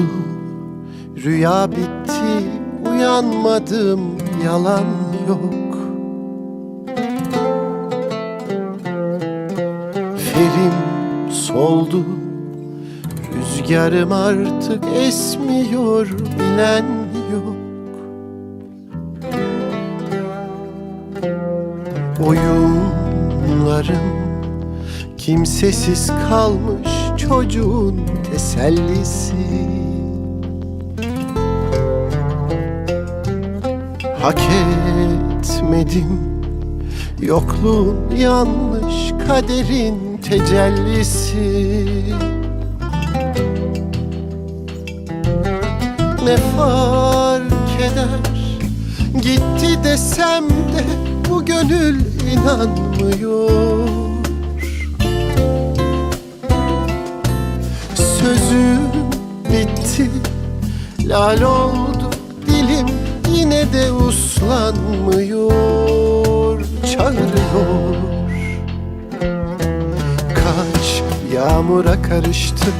oldu. Rüya bitti Uyanmadım Yalan yok. Ferim soldu Rüzgarım artık esmiyor Bilen yok. Oyunlarım Kimsesiz kalmış çocuğun tesellisi Hak etmedim. Yokluğun yanlış kaderin tecellisi. Ne fark eder? Gitti desem de bu gönül inanmıyor. Sözüm bitti. Lal oldu yine de uslanmıyor Çağırıyor. Kaç yağmura karıştım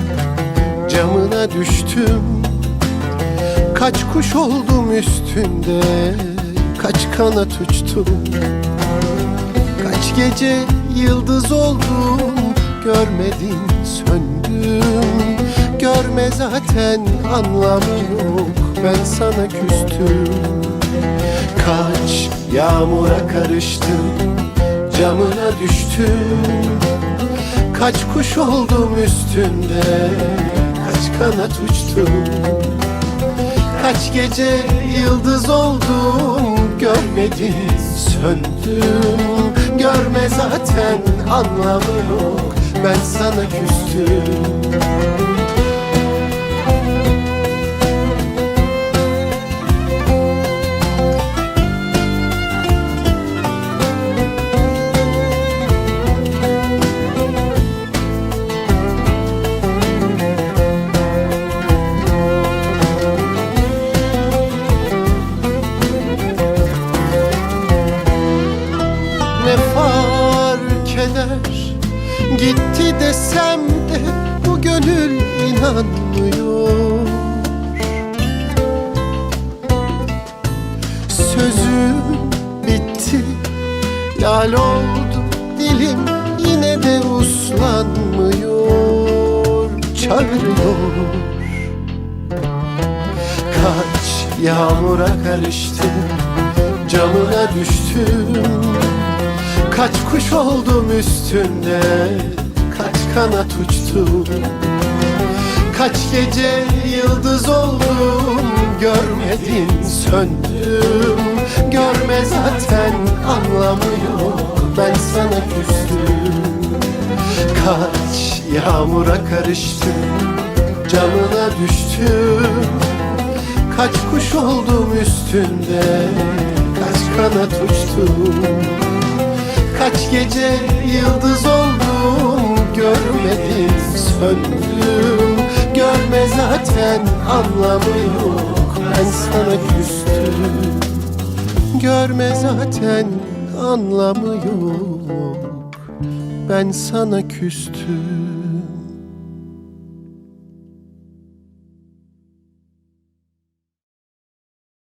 Camına düştüm. Kaç kuş oldum üstünde Kaç kanat uçtum. Kaç gece yıldız oldum Görmedin söndüm. Görme zaten anlamı yok Ben sana küstüm. Kaç yağmura karıştım Camına düştüm. Kaç kuş oldum üstünde Kaç kanat uçtum. Kaç gece yıldız oldum Görmedin söndüm. Görme zaten anlamı yok Ben sana küstüm Gitti desem de bu gönül inanmıyor. Sözüm bitti Lal oldu dilim yine de uslanmıyor. Çağırıyor Kaç yağmura karıştım Camına düştüm Kaç kuş oldum üstünde Kaç kanat uçtum Kaç gece yıldız oldum Görmedin söndüm. Görme zaten anlamı yok Ben sana küstüm. Kaç yağmura karıştım Camına düştüm. Kaç kuş oldum üstünde Kaç kanat uçtum Kaç gece yıldız oldum Görmedin söndüm. Görme zaten anlamı yok Ben sana küstüm. Görme zaten anlamı yok Ben sana küstüm